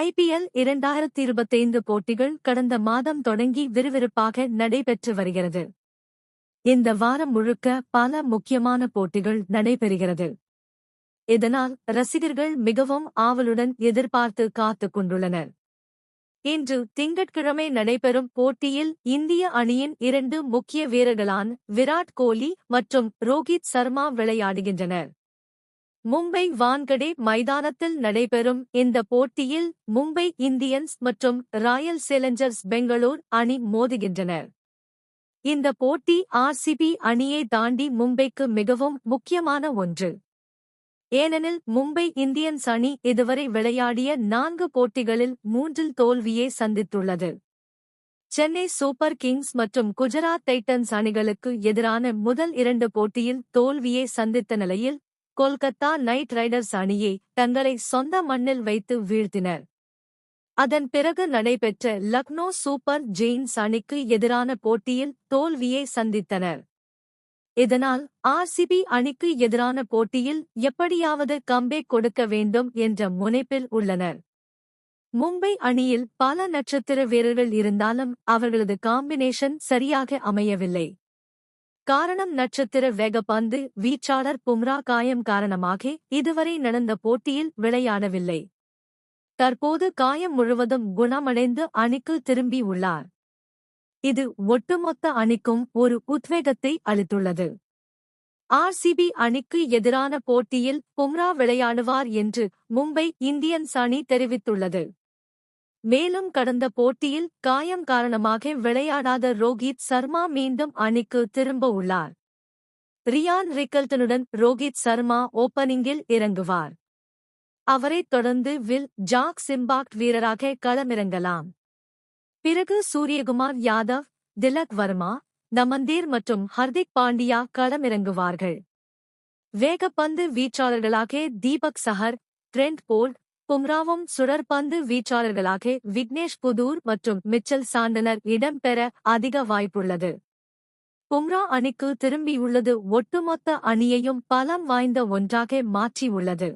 IPL இரண்டாயிரத்தி இருபத்தைந்து போட்டிகள் கடந்த மாதம் தொடங்கி விறுவிறுப்பாக நடைபெற்று வருகிறது. இந்த வாரம் முழுக்க பல முக்கியமான போட்டிகள் நடைபெறுகிறது. இதனால் ரசிகர்கள் மிகவும் ஆவலுடன் எதிர்பார்த்து காத்துக் கொண்டுள்ளனர். இன்று திங்கட்கிழமை நடைபெறும் போட்டியில் இந்திய அணியின் இரண்டு முக்கிய வீரர்களான விராட் கோலி மற்றும் ரோஹித் சர்மா விளையாடுகின்றனர். மும்பை வான்கடே மைதானத்தில் நடைபெறும் இந்த போட்டியில் மும்பை இந்தியன்ஸ் மற்றும் ராயல் சேலஞ்சர்ஸ் பெங்களூர் அணி மோதுகின்றனர். இந்த போட்டி ஆர்சிபி அணியை தாண்டி மும்பைக்கு மிகவும் முக்கியமான ஒன்று. ஏனெனில் மும்பை இந்தியன்ஸ் அணி இதுவரை விளையாடிய நான்கு போட்டிகளில் மூன்றில் தோல்வியே சந்தித்துள்ளது. சென்னை சூப்பர் கிங்ஸ் மற்றும் குஜராத் டைட்டன்ஸ் அணிகளுக்கு எதிரான முதல் இரண்டு போட்டியில் தோல்வியை சந்தித்த நிலையில் கொல்கத்தா நைட் ரைடர்ஸ் அணியை தங்களை சொந்த மண்ணில் வைத்து வீழ்த்தினர். அதன் பிறகு நடைபெற்ற லக்னோ சூப்பர் ஜெயின்ஸ் அணிக்கு எதிரான போட்டியில் தோல்வியை சந்தித்தனர். இதனால் ஆர்சிபி அணிக்கு எதிரான போட்டியில் எப்படியாவது கம்பேக் கொடுக்க வேண்டும் என்ற முனைப்பில் உள்ளனர். மும்பை அணியில் பல நட்சத்திர வீரர்கள் இருந்தாலும் அவர்களது காம்பினேஷன் சரியாக அமையவில்லை. காரணம் நட்சத்திர வேகப்பந்து வீச்சாளர் பும்ரா காயம் காரணமாக இதுவரை நடந்த போட்டியில் விளையாடவில்லை. தற்போது காயம் முழுவதும் குணமடைந்து அணிக்கு திரும்பியுள்ளார் இது ஒட்டுமொத்த அணிக்கும் ஒரு உத்வேகத்தை அளித்துள்ளது. ஆர்சிபி அணிக்கு எதிரான போட்டியில் பும்ரா விளையாடுவார் என்று மும்பை இந்தியன்ஸ் அணி தெரிவித்துள்ளது. மேலும் கடந்த போட்டியில் காயம் காரணமாக விளையாடாத ரோஹித் சர்மா மீண்டும் அணிக்கு திரும்ப உள்ளார். ரியான் ரிக்கல்டனுடன் ரோஹித் சர்மா ஓப்பனிங்கில் இறங்குவார். அவரைத் தொடர்ந்து வில் ஜாக் சிம்பாக்ட் வீரராக களமிறங்கலாம். பிறகு சூரியகுமார் யாதவ் திலக் வர்மா நமந்தீர் மற்றும் ஹர்திக் பாண்டியா களமிறங்குவார்கள். வேகப்பந்து வீச்சாளர்களாக தீபக் சஹர் ட்ரெண்ட் போல்ட் பும்ராவும் சுழற்பந்து வீச்சாளர்களாக விக்னேஷ் புதூர் மற்றும் மிச்சல் சாண்டனர் இடம்பெற அதிக வாய்ப்புள்ளது. பும்ரா அணிக்கு திரும்பியுள்ளது ஒட்டுமொத்த அணியையும் பலம் வாய்ந்த ஒன்றாக மாற்றியுள்ளது.